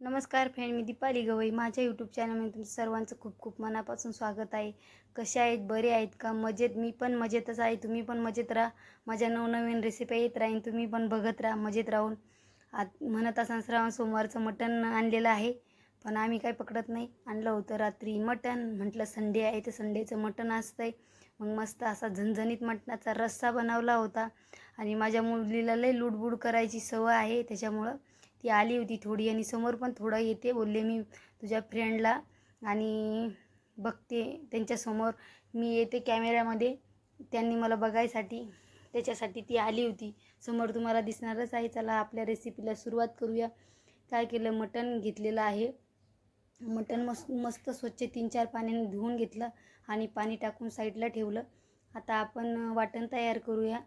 नमस्कार फ्रेंड मी दीपाली गवई. माझ्या यूट्यूब चॅनलमध्ये तुमचं सर्वांचं खूप खूप मनापासून स्वागत आहे. कसे आहेत? बरे आहेत का? मजेत? मी पण मजेतच आहे. तुम्ही पण मजेत राहा. माझ्या नवनवीन रेसिपी येत राहीन. तुम्ही पण बघत राहा. मजेत राहून. आत म्हणत असा श्रावण सोमवारचं मटण आणलेलं आहे. पण आम्ही काय पकडत नाही. आणलं होतं रात्री मटण. म्हटलं संडे आहे तर संडेचं मटण असतं आहे मग मस्त असा झणझणीत मटणाचा रस्सा बनवला होता. आणि माझ्या मुलीला लई लुडबुड करायची सवय आहे. त्याच्यामुळं ती आली होती थोडी आणि समोर पण थोडं येते बोलले मी तुझ्या फ्रेंडला आणि बघते त्यांच्यासमोर. मी येते कॅमेऱ्यामध्ये त्यांनी मला बघायसाठी त्याच्यासाठी ती आली होती. समोर तुम्हाला दिसणारच आहे. चला आपल्या रेसिपीला सुरुवात करूया. काय केलं? मटण घेतलेलं आहे. मटण मस्त मस्त स्वच्छ तीन चार पाण्याने धुवून घेतलं आणि पाणी टाकून साईडला ठेवलं. आता आपण वाटण तयार करूया.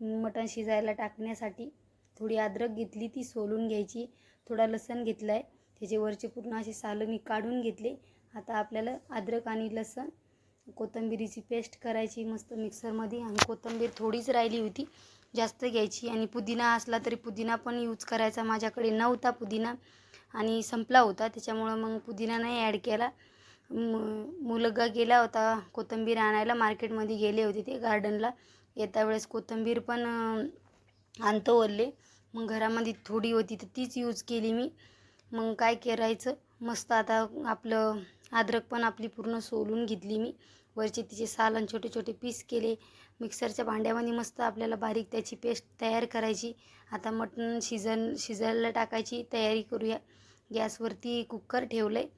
मटण शिजायला टाकण्यासाठी. थोडी अद्रक घेतली ती सोलून घ्यायची. थोडा लसण घेतला आहे त्याचे वरचे पूर्ण असे सालं मी काढून घेतले. आता आपल्याला अद्रक आणि लसण कोथिंबिरीची पेस्ट करायची मस्त मिक्सरमध्ये आणि कोथिंबीर थोडीच राहिली होती जास्त घ्यायची. आणि पुदिना असला तरी पुदिना पण यूज करायचा. माझ्याकडे नव्हता पुदिना आणि संपला होता. त्याच्यामुळं मग पुदिना नाही ॲड केला. मु मुलगा गेला होता कोथिंबीर आणायला. मार्केटमध्ये गेले होते ते गार्डनला येता वेळेस कोथिंबीर पण आणतो वरले मग घरामध्ये थोडी होती तर तीच यूज केली मी. मग काय करायचं? मस्त आता आपलं अद्रक पण आपली पूर्ण सोलून घेतली मी. वरचे तिचे साल आणि छोटे छोटे पीस केले. मिक्सरच्या भांड्यामध्ये मस्त आपल्याला बारीक त्याची पेस्ट तयार करायची. आता मटण शिजन शिजायला टाकायची. तयारी करूया. गॅसवरती कुकर ठेवलं आहे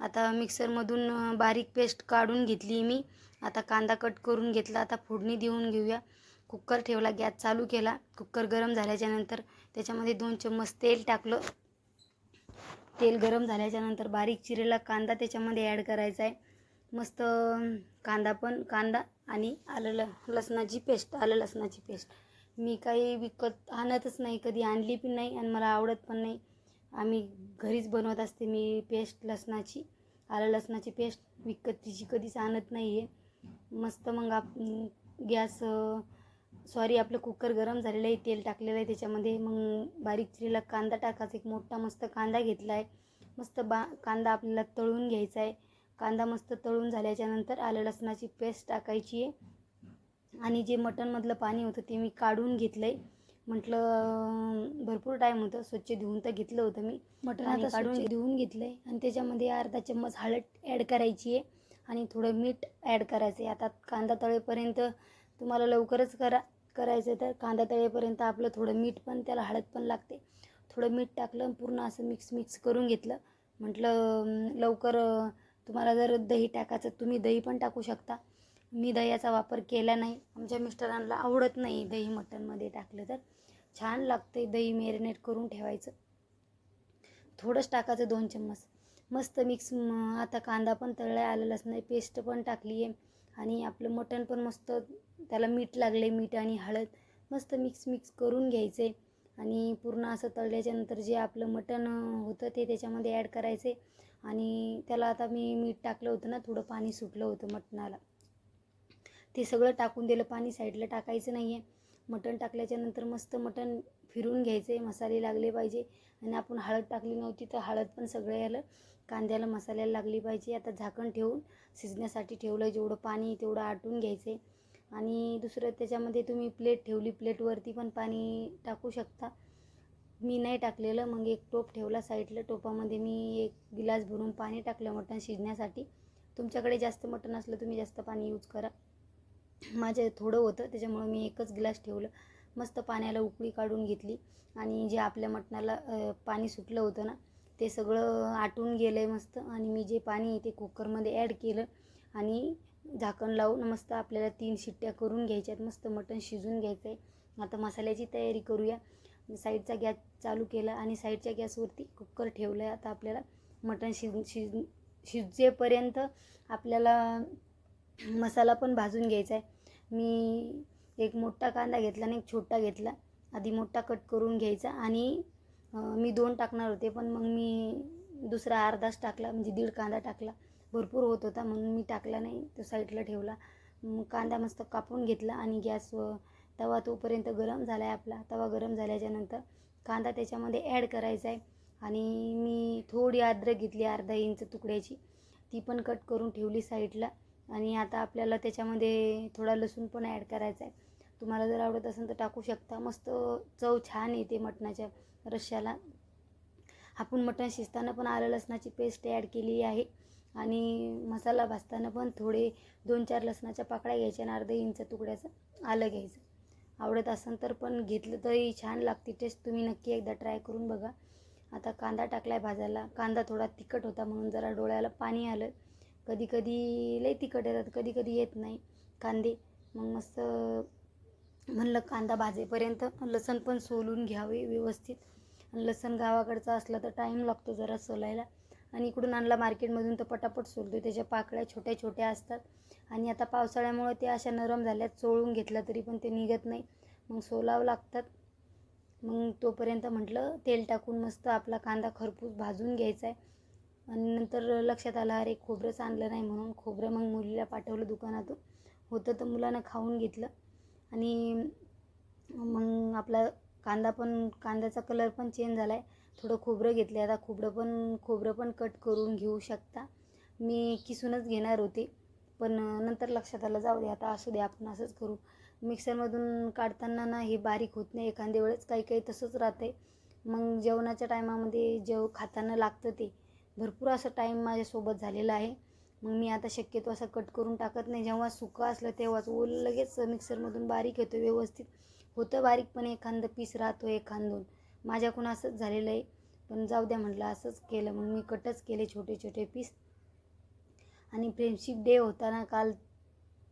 आता मिक्सरमधून बारीक पेस्ट काढून घेतली मी. आता कांदा कट करून घेतला. आता फोडणी देऊन घेऊया. कुकर ठेवला गॅस चालू केला. कुकर गरम झाल्याच्यानंतर त्याच्यामध्ये दोन चम्मच तेल टाकलं. तेल गरम झाल्याच्यानंतर बारीक चिरेला कांदा त्याच्यामध्ये ॲड करायचा आहे. मस्त कांदा पण कांदा आणि आलं ल लसणाची पेस्ट आलं लसणाची पेस्ट. मी काही विकत आणतच नाही कधी आणली पण नाही आणि मला आवडत पण नाही. आम्ही घरीच बनवत असते मी पेस्ट लसणाची. आलं लसणाची पेस्ट विकत तिची कधीच आणत नाही आहे मस्त मग आप गॅस सॉरी आपलं कुकर गरम झालेलं आहे तेल टाकलेलं आहे त्याच्यामध्ये. मग बारीक चिरीला कांदा टाकायचा एक मोठा मस्त कांदा घेतला आहे मस्त बा कांदा आपल्याला तळून घ्यायचा आहे. कांदा मस्त तळून झाल्याच्यानंतर आलं लसणाची पेस्ट टाकायची आहे. आणि जे मटणमधलं पाणी होतं ते मी काढून घेतलं आहे म्हटलं भरपूर टाईम होतं. स्वच्छ धुवून तर घेतलं होतं मी. मटण आता काढून धुवून घेतलं आहे आणि त्याच्यामध्ये अर्धा चम्मच हळद ॲड करायची आहे. आणि थोडं मीठ ॲड करायचं आहे. आता कांदा तळेपर्यंत तुम्हाला लवकरच करा. करायचं तर कांदा तळेपर्यंत आपलं थोडं मीठ पण त्याला हळद पण लागते. थोडं मीठ टाकलं पूर्ण असं मिक्स मिक्स करून घेतलं. म्हटलं लवकर तुम्हाला जर दही टाकायचं तुम्ही दही पण टाकू शकता. मी दह्याचा वापर केला नाही. आमच्या मिस्टरांना आवडत नाही दही मटणमध्ये टाकलं तर. छान लागते दही मॅरिनेट करून ठेवायचं. थोडंच टाकायचं दोन चम्मच. मस्त मिक्स आता कांदा पण तळला आलेलाच नाही. पेस्ट पण टाकली आहे आणि आपलं मटण पण मस्त त्याला मीठ लागले मीठ आणि हळद मस्त मिक्स मिक्स करून घ्यायचे आणि पूर्ण असं तळल्याच्यानंतर जे आपलं मटण होतं ते त्याच्यामध्ये ॲड करायचे आणि त्याला आता मी मीठ टाकलं होतं ना थोडं पाणी सुटलं होतं मटणाला. ते सगळं टाकून दिलं पाणी साईडला टाकायचं नाही आहे मटण टाकल्याच्यानंतर मस्त मटण फिरून घ्यायचे मसाले लागले पाहिजे आणि आपण हळद टाकली नव्हती तर हळद पण सगळं याला कांद्याला मसाल्याला लागली पाहिजे. आता झाकण ठेवून शिजण्यासाठी ठेवलं जेवढं पाणी तेवढं आटून घ्यायचे. आणि दुसरं त्याच्यामध्ये तुम्ही प्लेट ठेवली प्लेटवरती पण पाणी टाकू शकता. मी नाही टाकलेलं मग एक टोप ठेवला साईडला टोपामध्ये मी एक गिलास भरून पाणी टाकलं मटण शिजण्यासाठी. तुमच्याकडे जास्त मटण असलं तुम्ही जास्त पाणी यूज करा. माझे थोडं होतं त्याच्यामुळं मी एकच ग्लास ठेवलं. मस्त पाण्याला उकळी काढून घेतली. आणि जे आपल्या मटणाला पाणी सुटलं होतं ना ते सगळं आटून गेलं आहे मस्त. आणि मी जे पाणी ते कुकरमध्ये ॲड केलं. आणि झाकण लावून मस्त आपल्याला तीन शिट्ट्या करून घ्यायच्या आहेत मस्त मटण शिजून घ्यायचं आहे आता मसाल्याची तयारी करूया. साईडचा गॅस चालू केला आणि साईडच्या गॅसवरती कुकर ठेवलं आहे आता आपल्याला मटण शिज शिज शिजेपर्यंत आपल्याला मसाला पण भाजून घ्यायचा आहे मी एक मोठा कांदा घेतला आणि एक छोटा घेतला. आधी मोठा कट करून घ्यायचा आणि मी दोन टाकणार होते पण मग मी दुसरा अर्धाच टाकला म्हणजे दीड कांदा टाकला. भरपूर होत होता. म्हणून मी टाकला नाही तो साईडला ठेवला. कांदा मस्त कापून घेतला आणि गॅस तवा तोपर्यंत गरम झाला आहे आपला. तवा गरम झाल्याच्यानंतर कांदा त्याच्यामध्ये ॲड करायचा आहे. आणि मी थोडी अद्रक घेतली अर्धा इंच तुकड्याची. ती पण कट करून ठेवली साईडला. आणि आता आपल्याला त्याच्यामध्ये थोडा लसूण पण ॲड करायचा आहे. तुम्हाला जर आवडत असेल तर टाकू शकता. मस्त चव छान येते मटणाच्या रश्श्याला. आपण मटण शिजताना पण आलं लसणाची पेस्ट ॲड केली आहे. आणि मसाला भाजताना पण थोडे दोन चार लसणाच्या पाकळ्या घ्यायच्या आणि अर्धा इंच तुकड्याचं आलं घ्यायचं. आवडत असेल तर पण घेतलं तरी छान लागते. टेस्ट तुम्ही नक्की एकदा ट्राय करून बघा. आता कांदा टाकला आहे भाजायला. कांदा थोडा तिखट होता म्हणून जरा डोळ्याला पाणी आलं. कधी कधी लई तिखट येतात कधी कधी येत नाही कांदे. मग मस्त म्हणलं कांदा भाजेपर्यंत लसण पण सोलून घ्यावे व्यवस्थित. लसण गावाकडचा असला तर टाईम लागतो जरा सोलायला. आणि इकडून आणला मार्केटमधून तर पटापट सोलतो त्याच्या पाकळ्या छोट्या छोट्या असतात. आणि आता पावसाळ्यामुळे ते अशा नरम झाल्यात चोळून घेतलं तरी पण ते निघत नाही. मग सोलावं लागतात. मग तोपर्यंत म्हटलं तेल टाकून मस्त आपला कांदा खरपूस भाजून घ्यायचा आहे आणि नंतर लक्षात आलं अरे खोबरंच आणलं नाही म्हणून खोबरं मग मुलीला पाठवलं दुकानातून. होतं तर मुलानं खाऊन घेतलं. आणि मग आपला कांदा पण कांद्याचा कलर पण चेंज झाला आहे थोडं खोबरं घेतलं आता खोबरं पण खोबरं पण कट करून घेऊ शकता. मी किसूनच घेणार होते. पण नंतर लक्षात आलं जाऊ दे आता असू दे आपण असंच करू. मिक्सरमधून काढताना ना हे बारीक होत नाही. एखाद्या वेळेस काही काही तसंच राहते मग जेवणाच्या टायमामध्ये जेव खाताना लागतं ते. भरपूर असं टाईम माझ्यासोबत झालेला आहे. मग मी आता शक्यतो असं कट करून टाकत नाही. जेव्हा सुकं असलं तेव्हाच. ओल लगेच मिक्सरमधून बारीक येतो व्यवस्थित. होतं बारीक पण एखादं पीस राहतो एखादून. माझ्याकडून असंच झालेलं आहे. पण जाऊ द्या म्हटलं असंच केलं. मग मी कटच केले छोटे छोटे पीस आणि फ्रेंडशिप डे होता ना काल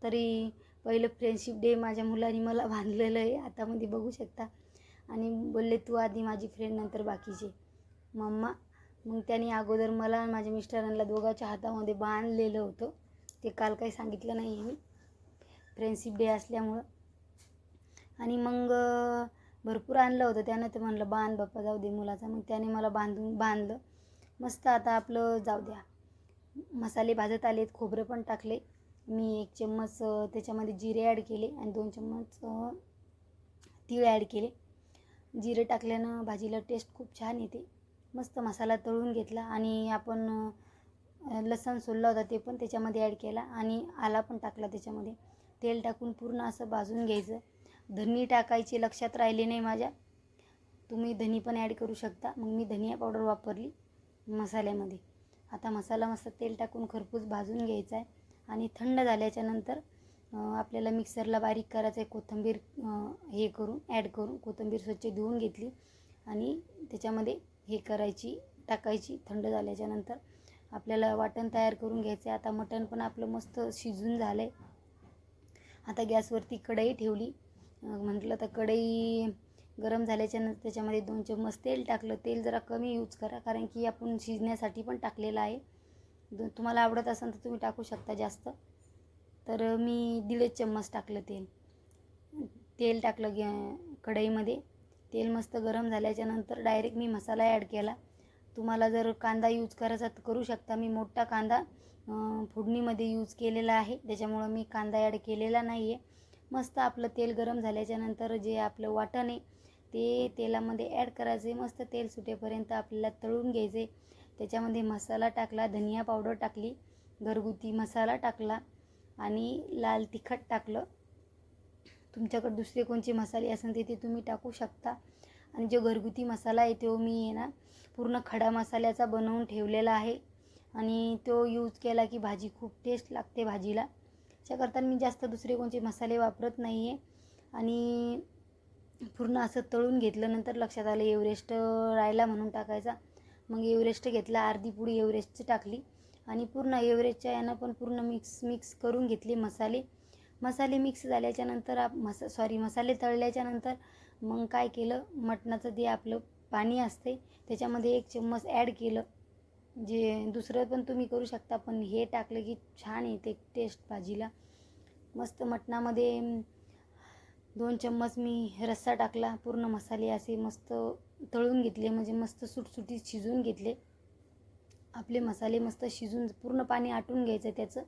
तरी पहिलं फ्रेंडशिप डे माझ्या मुलांनी मला बांधलेलं आहे. आतामध्ये बघू शकता. आणि बोलले तू आधी माझी फ्रेंड नंतर बाकीचे. मम्मा मग त्यांनी अगोदर मला आणि माझ्या मिस्टरांना दोघांच्या हातामध्ये बांधलेलं होतं. ते काल काही सांगितलं नाही आहे मी. फ्रेंडशिप डे असल्यामुळं. आणि मग भरपूर आणलं होतं. त्यानं ते म्हणलं बांध बाप्पा जाऊ दे मुलाचा. मग त्याने मला बांधून बांधलं. मस्त आता आपलं जाऊ द्या. मसाले भाजत आलेत खोबरं पण टाकले. मी एक चम्मच त्याच्यामध्ये जिरे ॲड केले आणि दोन चम्मच तीळ ॲड केले. जिरे टाकल्यानं भाजीला टेस्ट खूप छान येते. मस्त मसाला तळून घेतला आणि आपण लसण सोलला होता ते पण त्याच्यामध्ये ॲड केला आणि आला पण टाकला त्याच्यामध्ये. तेल टाकून पूर्ण असं भाजून घ्यायचं. धनी टाकायची लक्षात राहिली नाही माझ्या. तुम्ही धनी पण ॲड करू शकता. मग मी धनिया पावडर वापरली मसाल्यामध्ये. आता मसाला मस्त तेल टाकून खरपूस भाजून घ्यायचा आहे. आणि थंड झाल्याच्यानंतर आपल्याला मिक्सरला बारीक करायचं आहे. कोथिंबीर हे करून ॲड करून कोथिंबीर स्वच्छ धुवून घेतली. आणि त्याच्यामध्ये हे करायची टाकायची थंड झाल्याच्यानंतर आपल्याला वाटण तयार करून घ्यायचं आहे. आता मटण पण आपलं मस्त शिजून झालं आहे आता गॅसवरती कढई ठेवली. म्हटलं तर कढई गरम झाल्याच्यानंतर त्याच्यामध्ये दोन चम्मच तेल टाकलं. तेल जरा कमी यूज करा कारण की आपण शिजण्यासाठी पण टाकलेलं आहे. तुम्हाला आवडत असेल तर तुम्ही टाकू शकता जास्त. तर मी दीडच चम्मच टाकलं तेल. तेल टाकलं गे कढईमध्ये. तेल मस्त गरम झाल्याच्यानंतर डायरेक्ट मी मसाला ॲड केला. तुम्हाला जर कांदा यूज करायचा तर करू शकता. मी मोठा कांदा फोडणीमध्ये यूज केलेला आहे. त्याच्यामुळं मी कांदा ॲड केलेला नाही आहे मस्त आपलं तेल गरम झाल्याच्यानंतर जे आपलं वाटण आहे ते तेलामध्ये ॲड करायचे. मस्त तेल सुटेपर्यंत आपल्याला तळून घ्यायचे. त्याच्यामध्ये मसाला टाकला धनिया पावडर टाकली घरगुती मसाला टाकला आणि लाल तिखट टाकलं. तुमच्याकडे दुसरे कोणते मसाले असेल ते ते तुम्ही टाकू शकता. आणि जो घरगुती मसाला आहे तो मी आहे ना पूर्ण खडा मसाल्याचा बनवून ठेवलेला आहे. आणि तो यूज केला की भाजी खूप टेस्ट लागते भाजीला. त्याकरता मी जास्त दुसरे कोणते मसाले वापरत नाही आहे आणि पूर्ण असं तळून घेतलं नंतर लक्षात आलं एव्हरेस्ट राहिला म्हणून टाकायचा. मग एव्हरेस्ट घेतला अर्धी पुडी एव्हरेस्टची टाकली. आणि पूर्ण एव्हरेस्टच्या यानं पण पूर्ण मिक्स मिक्स करून घेतले मसाले. मसाले मिक्स झाल्याच्यानंतर आप मसा सॉरी मसाले तळल्याच्या नंतर मग काय केलं मटणाचं जे आपलं पाणी असते त्याच्यामध्ये एक चम्मच ॲड केलं. जे दुसरं पण तुम्ही करू शकता पण हे टाकलं की छान येते टेस्ट भाजीला. मस्त मटणामध्ये दोन चम्मच मी रस्सा टाकला पूर्ण मसाले असे मस्त तळून घेतले म्हणजे मस्त सुटसुटीत शिजून घेतले. आपले मसाले मस्त शिजून पूर्ण पाणी आटून घ्यायचं त्याचं.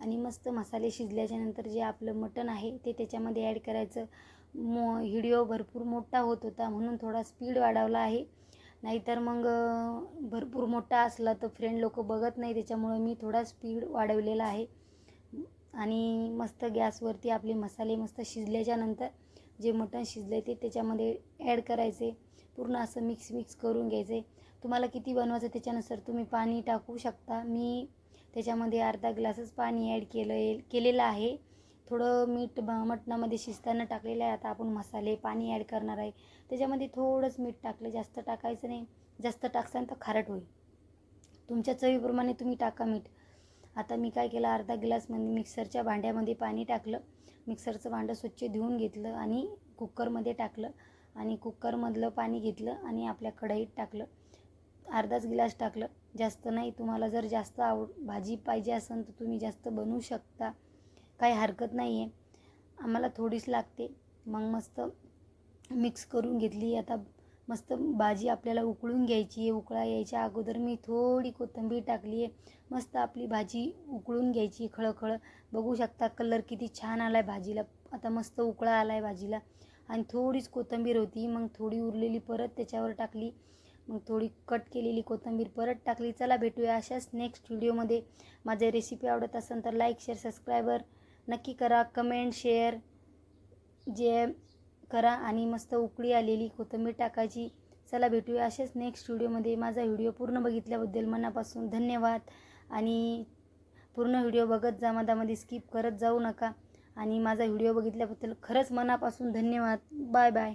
आणि मस्त मसाले शिजल्याच्यानंतर जे आपलं मटण आहे ते त्याच्यामध्ये ॲड करायचं. मो व्हिडिओ भरपूर मोठा होत होता म्हणून थोडा स्पीड वाढवला आहे. नाहीतर मग भरपूर मोठा असला तर फ्रेंड लोक बघत नाही. त्याच्यामुळं मी थोडा स्पीड वाढवलेला आहे. आणि मस्त गॅसवरती आपले मसाले मस्त शिजल्याच्या नंतर जे मटण शिजले ते त्याच्यामध्ये ॲड करायचे. पूर्ण असं मिक्स मिक्स करून घ्यायचे. तुम्हाला किती बनवायचं त्याच्यानुसार तुम्ही पाणी टाकू शकता. मी त्याच्यामध्ये अर्धा ग्लासच पाणी ॲड केलं केलेलं आहे. थोडं मीठ ब मटणामध्ये शिजताना टाकलेलं आहे. आता आपण मसाले पाणी ॲड करणार आहे. त्याच्यामध्ये थोडंच मीठ टाकलं. जास्त टाकायचं नाही. जास्त टाकसान तर खारट होईल. तुमच्या चवीप्रमाणे तुम्ही टाका मीठ. आता मी काय केलं? अर्धा ग्लासमध्ये मिक्सरच्या भांड्यामध्ये पाणी टाकलं. मिक्सरचं भांडं स्वच्छ धुवून घेतलं आणि कुकरमध्ये टाकलं. आणि कुकरमधलं पाणी घेतलं आणि आपल्या कढईत टाकलं. अर्धाच गिलास टाकलं. जास्त नाही. तुम्हाला जर जास्त आवड भाजी पाहिजे असेल तर तुम्ही जास्त बनवू शकता. काही हरकत नाही आहे आम्हाला थोडीच लागते. मग मस्त मिक्स करून घेतली. आता मस्त भाजी आपल्याला उकळून घ्यायची आहे. उकळा यायच्या अगोदर मी थोडी कोथिंबीर टाकली आहे. मस्त आपली भाजी उकळून घ्यायची खळखळ. बघू शकता कलर किती छान आला आहे भाजीला. आता मस्त उकळा आला आहे भाजीला. आणि थोडीच कोथिंबीर होती. मग थोडी उरलेली परत त्याच्यावर टाकली. मग थोडी कट केलेली कोथिंबीर परत टाकली. चला भेटूया अशाच नेक्स्ट व्हिडिओमध्ये माझे रेसिपी आवडत असेल तर लाईक शेअर सबस्क्रायबर नक्की करा. कमेंट शेअर जे करा आणि मस्त उकळी आलेली कोथिंबीर टाकायची. चला भेटूया असेच नेक्स्ट व्हिडिओमध्ये माझा व्हिडिओ पूर्ण बघितल्याबद्दल मनापासून धन्यवाद. आणि पूर्ण व्हिडिओ बघत जा मधामध्ये स्किप करत जाऊ नका. आणि माझा व्हिडिओ बघितल्याबद्दल खरंच मनापासून धन्यवाद. Bye bye